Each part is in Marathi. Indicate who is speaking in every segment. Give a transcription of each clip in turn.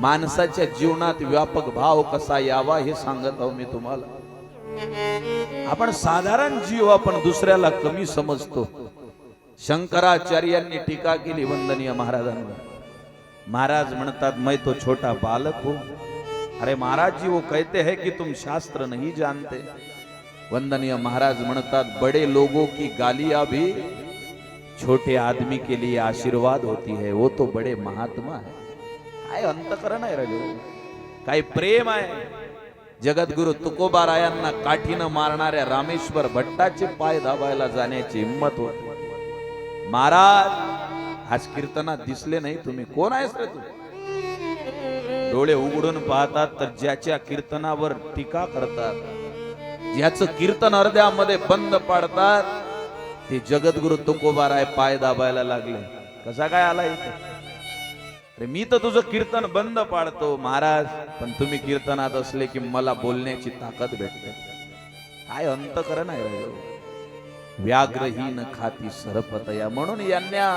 Speaker 1: माणसाच्या जीवनात व्यापक भाव कसा यावा हे सांगत आहो मी तुम्हाला. आपण साधारण जीव आपण दुसऱ्याला कमी समजतो. शंकराचार्यांनी टीका केली वंदनीय महाराजांवर. महाराज म्हणतात मैं तो छोटा बालक हो. अरे महाराज जी वो कहते हैं कि तुम शास्त्र नहीं जानते. वंदनीय महाराज म्हणतात बड़े लोगों की गालिया भी छोटे आदमी के लिए आशीर्वाद होती है वो तो बड़े महात्मा है. काय अंतकरण आहे राजू काय प्रेम आहे? जगद्गुरु तुकोबारायांना काठीनं मारणाऱ्या रामेश्वर भट्टाचे पाय दाबायला जाण्याची हिंमत होती. महाराज आज कीर्तनात दिसले नाही तुम्ही. कोण आहेस रे तू? डोळे उघडून पाहतात तर ज्याच्या कीर्तनावर टीका करतात ज्याचं कीर्तन अर्ध्यामध्ये बंद पाडतात ते जगद्गुरु तुकोबाराय पाय दाबायला लागले. कसा काय आला इथे? अरे मी तर तुझं कीर्तन बंद पाडतो महाराज. पण तुम्ही कीर्तनात असले की मला बोलण्याची ताकद भेटते. काय अंतकरण आहे राजू हो. व्याघ्रहीन खाती सरपतया म्हणून यांना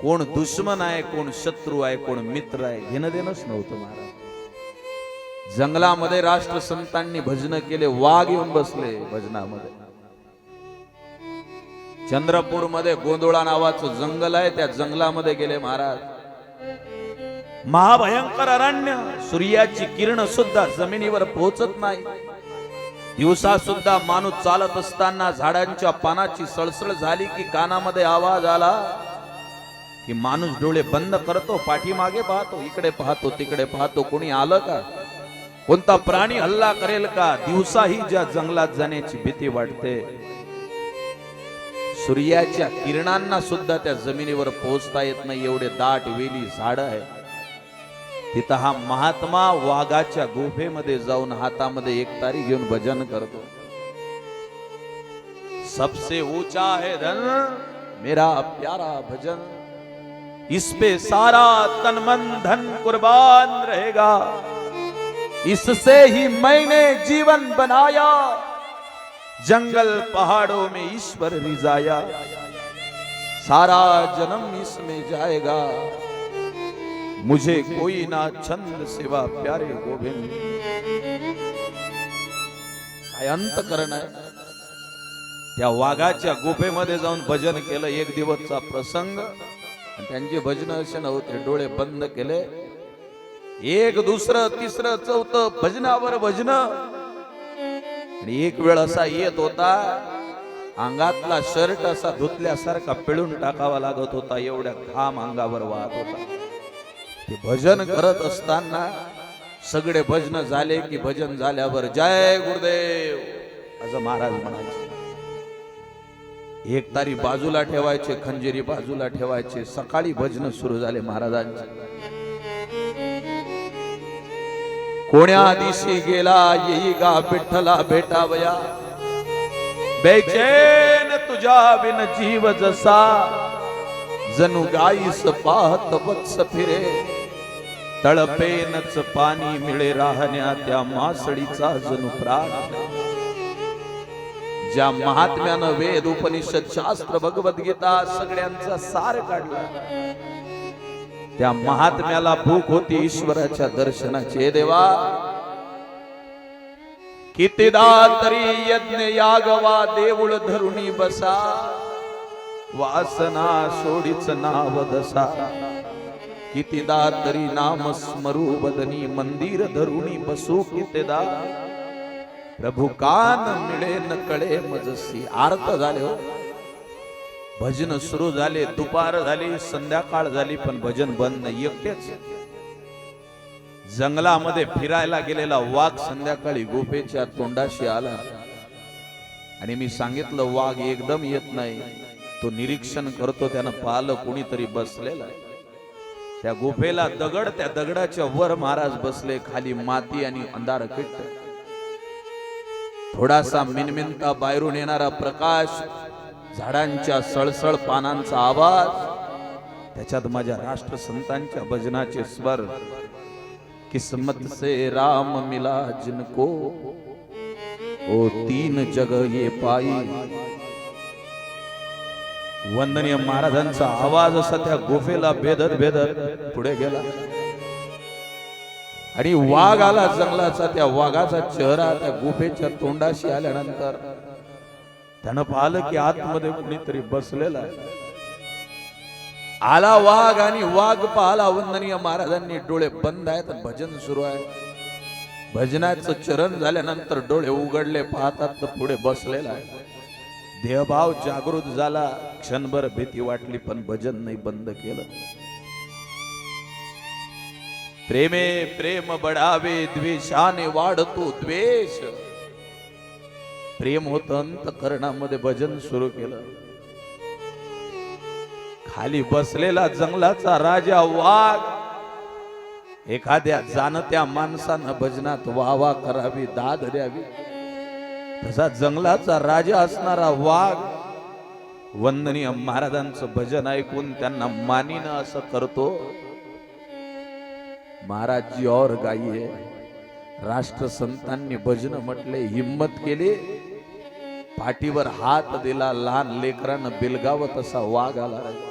Speaker 1: कोण दुश्मन आहे कोण शत्रू आहे कोण मित्र आहे घेणं देणंच नव्हतं महाराज. जंगलामध्ये राष्ट्रसंतांनी भजन केले वाघ येऊन बसले भजनामध्ये. चंद्रपूरमध्ये गोंधळा नावाचं जंगल आहे त्या जंगलामध्ये गेले महाराज. महाभयंकर अरण्य सूर्याची किरण सुद्धा जमिनीवर पोहोचत नाही. दिवसा सुद्धा माणूस चालत असताना झाडांच्या पानाची सळसळ झाली की कानामध्ये आवाज आला की माणूस डोळे बंद करतो पाठीमागे पाहतो इकडे पाहतो तिकडे पाहतो. कोणी आलं का? कोणता प्राणी हल्ला करेल का? दिवसाही ज्या जंगलात जाण्याची भीती वाटते. सूर्याच्या किरणांना सुद्धा त्या जमिनीवर पोहोचता येत नाही. एवढे दाट वेली झाड आहे तिथं हा महात्मा वाघाच्या गुफेमध्ये जाऊन हातामध्ये एक तारी घेऊन भजन करतो. सबसे ऊँचा है धन, मेरा प्यारा भजन. इस पे सारा तन मन धन कुर्बान रहेगा. इससे ही मैंने जीवन बनाया. जंगल पहाड़ों में ईश्वर रिजाया सारा जन्म इसमें जाएगा. मुझे कोई ना छंद सिवा प्यारे गोविंद। काय अंतकरण आहे? त्या वाघाच्या गुफेमध्ये जाऊन भजन केलं एक दिवसचा प्रसंग. त्यांचे भजन असे नव्हते डोळे बंद केले. एक दुसरं तिसरं चौथं भजनावर भजन. आणि एक वेळ असा येत होता अंगातला शर्ट असा धुतल्यासारखा पिळून टाकावा लागत होता एवढ्या घाम अंगावर वाहत होता. भजन करत असताना सगळे भजन झाले की भजन झाल्यावर जय गुरुदेव. असं महाराज म्हणायचे. एक तारी बाजूला ठेवायचे खंजेरी बाजूला ठेवायचे. सकाळी भजन सुरू झाले महाराजांचे. कोण्या दिशी गेला येई गा विठ्ठला भेटावया. बेचैन तुझ्या बिन जीव जसा. जणू गाईस पाहत वत्स फिरे. तळपेनच पाणी मिळे राहण्या त्या मासळीचा जणू प्राण. ज्या महात्म्यानं वेद उपनिषद शास्त्र भगवद्गीता सगळ्यांचा सार काढला त्या महात्म्याला भूक होती ईश्वराच्या दर्शनाचे देवा. कितीदा तरी यज्ञ यागवा देऊळ धरुणी बसा. वासना सोडीच नाव दसा. कितीदा तरी नाम स्मरू बदनी मंदिर धरुणी बसू कितीदा प्रभु कान मिळे न कळे मजसी. आर्त झाले हो. भजन सुरू झाले दुपार झाली संध्याकाळ झाली पण भजन बंद नाही एकटेच. जंगलामध्ये फिरायला गेलेला वाघ संध्याकाळी गोपेच्या तोंडाशी आला. आणि मी सांगितलं वाघ एकदम येत नाही. तो निरीक्षण करतो त्यानं पाहिलं कुणीतरी बसलेला आहे. त्या गुफेला दगड त्या दगडाच्या वर महाराज बसले खाली माती आणि अंधार किट्ट थोडासा मिनमिनता बाहेरून येणारा प्रकाश झाडांच्या सळसळ पानांचा आवाज त्याच्यात माझ्या राष्ट्रसंतांच्या भजनाचे स्वर. किस्मत से राम मिला जिनको ओ तीन जग ये पाई वंदनीय महाराजांचा आवाज असा त्या गुफेला भेदत भेदत पुढे गेला. आणि वाघ आला जंगलाचा त्या वाघाचा चेहरा त्या गुफेच्या तोंडाशी आल्यानंतर त्यानं पाहिलं की आतमध्ये कुणीतरी बसलेला आहे. आला वाघ आणि वाघ पाहला वंदनीय महाराजांनी डोळे बंद आहेत भजन सुरू आहे. भजनाचं चरण झाल्यानंतर डोळे उघडले पाहतात तर पुढे बसलेला आहे. देहभाव जागृत झाला क्षणभर भीती वाटली पण भजन नाही बंद केलं. प्रेमे प्रेम बढावे द्वेषाने वाढतो द्वेष. प्रेम होत अंतकरणामध्ये भजन सुरू केलं. खाली बसलेला जंगलाचा राजा वाघ एखाद्या जाणत्या माणसानं भजनात वावा करावी दाद द्यावी. तसा जंगलाचा राजा असणारा वाघ वंदनीय महाराजांचं भजन ऐकून त्यांना मानिन असं करतो. महाराज जी और गाईये राष्ट्रसंतांनी भजन म्हटले हिम्मत केली. पाठीवर हात दिला लहान लेकरानं बिलगाव तसा वाघ आला. आजी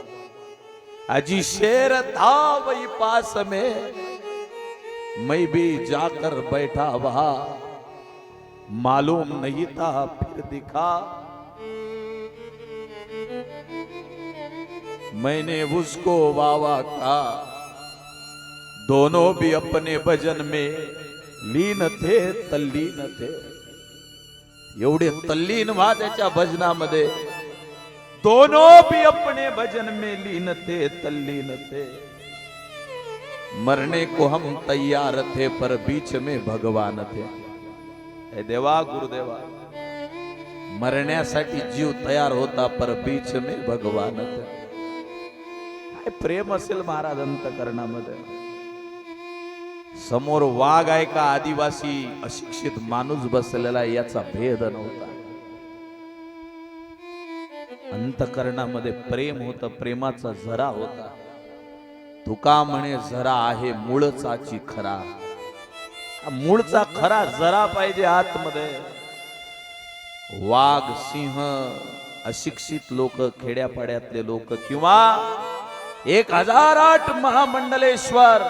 Speaker 1: अजी शेर था वही पास में मैं भी जाकर बैठा वहा. मालूम नहीं था, फिर दिखा। मैंने उसको वावा का दोनों भी अपने भजन में लीन थे, तल्लीन थे। एवढे तल्लीन व्हा त्याच्या भजनामध्ये दोनों भी अपने भजन में लीन थे, तल्लीन थे। मरने को हम तैयार थे, पर बीच में भगवान थे। देवा गुरुदेवा. मरण्यासाठी जीव तयार होता पर बीच मे भगवान काय प्रेम असेल महाराज अंतकरणामध्ये? समोर वाघ आहे का आदिवासी? अशिक्षित माणूस बसलेला आहे याचा भेद नव्हता. अंतकरणामध्ये प्रेम होत प्रेमाचा झरा होता. तुका म्हणे झरा आहे मूळचाची खरा. मूळचा खरा जरा पाहिजे आतमध्ये. वाघ सिंह अशिक्षित लोक खेड्यापाड्यातले लोक किंवा एक हजार आठ महामंडलेश्वर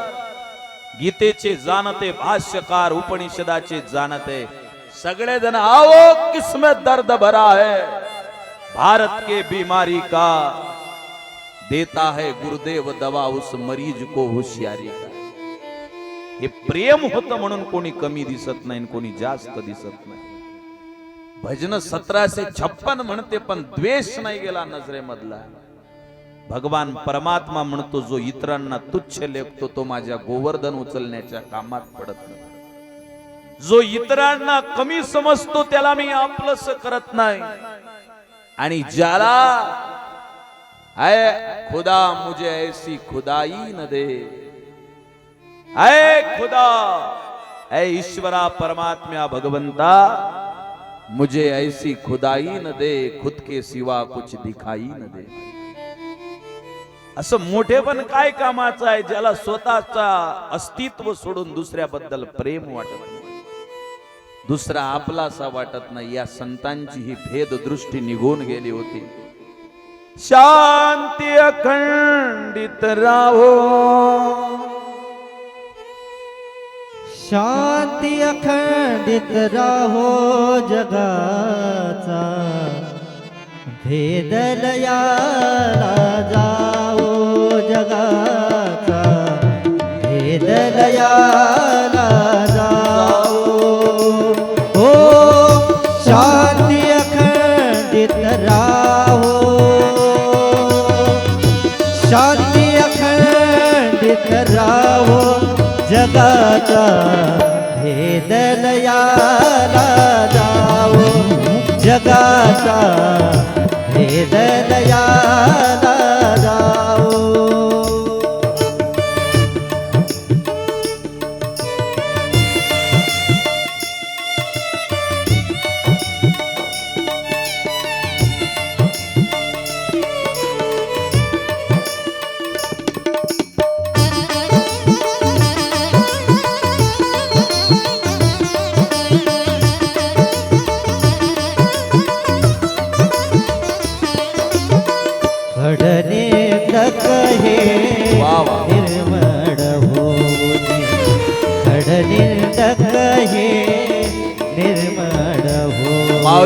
Speaker 1: गीतेचे जाणते भाष्यकार उपनिषदाचे जाणते सगळे जण आओ किस्मत दर्द भरा है. भारत के बीमारी का देता है गुरुदेव दवा उस मरीज को होशियारी का. हे प्रेम होतं म्हणून कोणी कमी दिसत नाही कोणी जास्त दिसत नाही. भजन सतराशे छप्पन म्हणते पण द्वेष नाही गेला नजरेमधला. भगवान परमात्मा म्हणतो जो इतरांना तुच्छ लेखतो तो माझ्या गोवर्धन उचलण्याच्या कामात पडत नाही. जो इतरांना कमी समजतो त्याला मी आपलंस करत नाही. आणि ज्याला आय खुदा मुझे ऐसी खुदाई न दे. अय खुदा अय ईश्वरा परमात्मा भगवंता मुझे ऐसी खुदाई न दे खुद के सिवा कुछ दिखाई न दे। असं मोठेपण काय कामाचं आहे ज्याला स्वतःचा अस्तित्व सोडून दुसऱ्याबद्दल प्रेम वाटत नाही? दुसरा आपलासा वाटत नाही या संतांची ही भेद दृष्टी निघून गेली होती. शांती अखंडित राहो.
Speaker 2: शांती अखंडित राहो जगाचा. भेदलयाला जाओ जगाचा. भेदलयाला जगाचा भेदलयाला जाओ जगाचा भेदलयाला जाओ.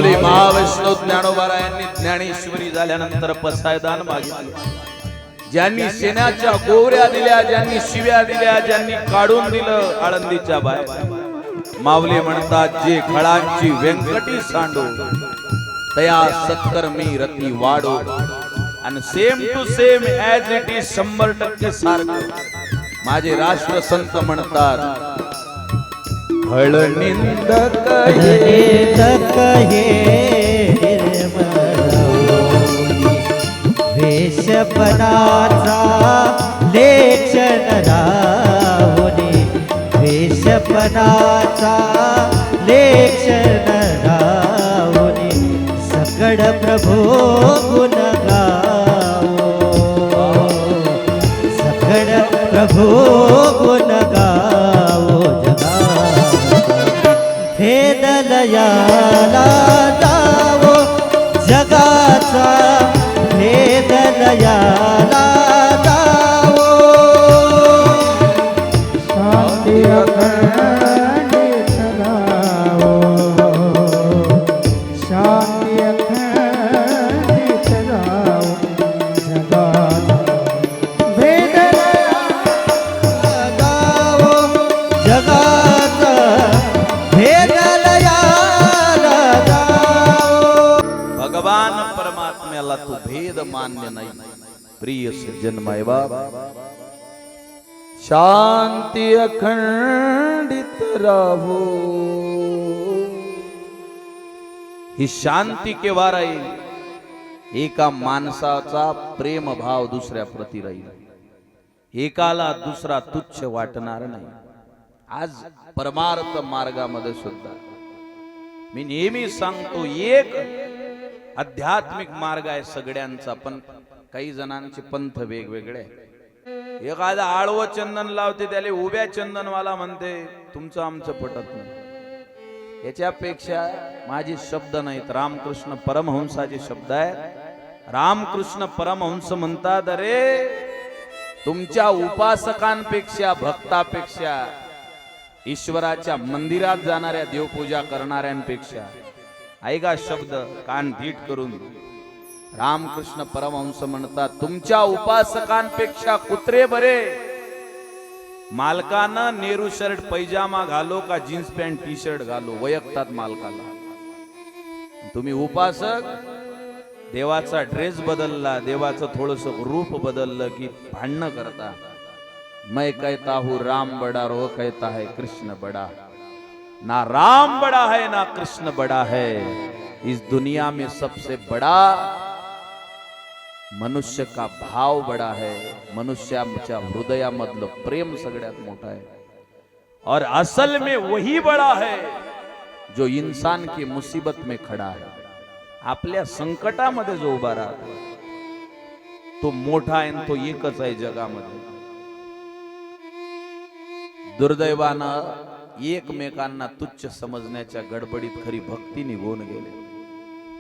Speaker 1: माऊली महावैष्णव ज्ञानोबारायांनी ज्ञानेश्वरी झाल्यानंतर पसायदान मागितले. ज्यांनी सेनाच्या गोवऱ्या दिल्या ज्यांनी शिव्या दिल्या ज्यांनी काढून दिलं आळंदीच्या बाहेर. मावले म्हणतात जे खळांची व्यंकटी सांडो तया सत्कर्मी रती वाढो आणि same to same as it is शंभर टक्के सारखं. माझे राष्ट्रसंत म्हणतात फळ निंदक हे
Speaker 2: तक हे वेशपणाचा लेखन राहुनी वेशपणाचा लेखन राहुनी सकड प्रभो गुण गावो. सकड प्रभो गुण भेदलयाला जावो. जगाचा भेदलयाला जावो
Speaker 1: मान्य नाही. प्रिय सज्जन बाप शांती अखंडित राहो. ही शांती केव्हा राहील एका माणसाचा प्रेम भाव दुसऱ्या प्रती राहील. एकाला दुसरा तुच्छ वाटणार नाही. आज परमार्थ मार्गामध्ये सुद्धा. मी नेहमी सांगतो एक आध्यात्मिक मार्ग आहे सगळ्यांचा पण काही जणांचे पंथ वेगवेगळे. एखादा आळव चंदन लावते त्याला उभ्या चंदनवाला म्हणते तुमचं आमचं पटत नाही. याच्यापेक्षा माझे शब्द नाहीत. रामकृष्ण परमहंसाचे शब्द आहेत. रामकृष्ण परमहंस म्हणतात अरे तुमच्या उपासकांपेक्षा भक्तापेक्षा ईश्वराच्या मंदिरात जाणाऱ्या देवपूजा करणाऱ्यांपेक्षा ऐका शब्द कान धीट करून रामकृष्ण परमहंस म्हणतात तुमच्या उपासकांपेक्षा कुत्रे बरे. मालकानं नेहरू शर्ट पैजामा घालो का जीन्स पॅन्ट टी शर्ट घालो वयक्तात मालकाला. तुम्ही उपासक? देवाचा ड्रेस बदलला देवाचं थोडस रूप बदललं की भांडणं करता. मै कहता हूं राम बड़ा रो कहता है कृष्ण बड़ा. ना राम बड़ा है ना कृष्ण बड़ा है। इस दुनिया में सबसे बड़ा मनुष्य का भाव बड़ा है। मनुष्याच्या हृदयामधलं प्रेम सगळ्यात मोठं है। और असल में वही बड़ा है जो इंसान की मुसीबत में खड़ा है। आपल्या संकटामध्ये जो उभा राहतो तो मोठा आहे तो एकच आहे जगामध्ये। दुर्दैवानं एकमेकांना तुच्छ समजण्याच्या गडबडीत खरी भक्ती निघून गेले.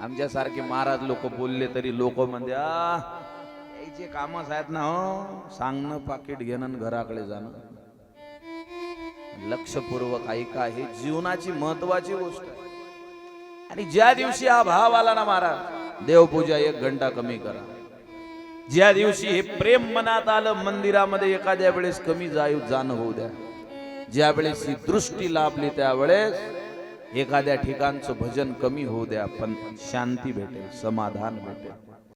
Speaker 1: आमच्यासारखे महाराज लोक बोलले तरी लोक म्हणजे यायचे याचे कामच आहेत ना हो. सांगणं पाकिट घेणं घराकडे जाणं. लक्षपूर्वक ऐका हे जीवनाची महत्वाची गोष्ट आहे. आणि ज्या दिवशी हा भाव आला ना महाराज देवपूजा एक घंटा कमी करा. ज्या दिवशी हे प्रेम मनात आलं मंदिरामध्ये एखाद्या वेळेस कमी जाऊ जाणं होऊ द्या. ज्यावेळेस ही दृष्टी लाभली त्यावेळेस एखाद्या ठिकाणचं भजन कमी होऊ द्या पण शांती भेटेल समाधान भेटेल.